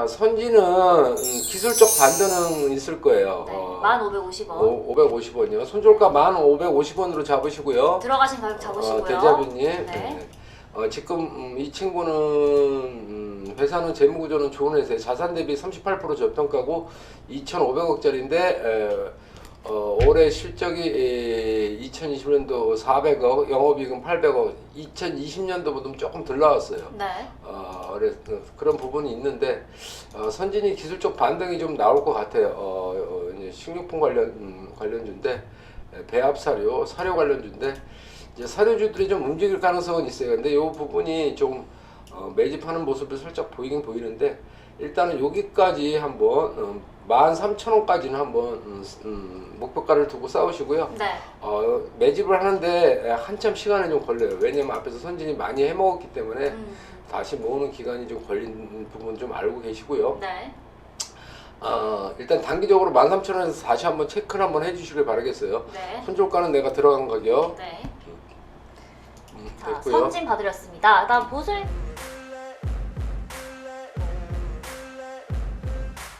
자, 선지는 음, 기술적 반등은 있을 거예요. 네, 어, 1,550원. 오- 550원이요. 손절가 1,550원으로 잡으시고요. 들어가신 가격 잡으시고요. 어, 대자뷰님. 네. 네. 어, 지금 음, 이 친구는 음, 회사는 재무구조는 좋은 회사에 자산 대비 38% 저평가고 2,500억짜리인데 에, 어, 올해 실적이 에, 2020년도 400억, 영업이익은 800억, 2020년도보다 조금 덜 나왔어요. 네. 어, 그래, 그런 부분이 있는데 어, 선진이 기술적 반등이 좀 나올 것 같아요. 어, 어, 이제 식료품 관련 음, 관련주인데 에, 배합 사료, 사료 관련주인데 이제 사료주들이 좀 움직일 가능성은 있어요. 근데 이 부분이 좀 어, 매집하는 모습을 살짝 보이긴 보이는데 일단은 여기까지 한번 음, 13,000원까지는 한번 음, 음, 목표가를 두고 싸우시고요. 네. 어, 매집을 하는데 한참 시간이 좀 걸려요. 왜냐면 앞에서 선진이 많이 해먹었기 때문에 음, 다시 모으는 기간이 좀 걸린 부분 좀 알고 계시고요. 네. 어, 일단 단기적으로 13,000원에서 다시 한번 체크를 한번 해주시길 바라겠어요. 네. 손절가는 내가 들어간 가격 네. 음, 자, 됐고요. 선진 봐드렸습니다. 다음 보슬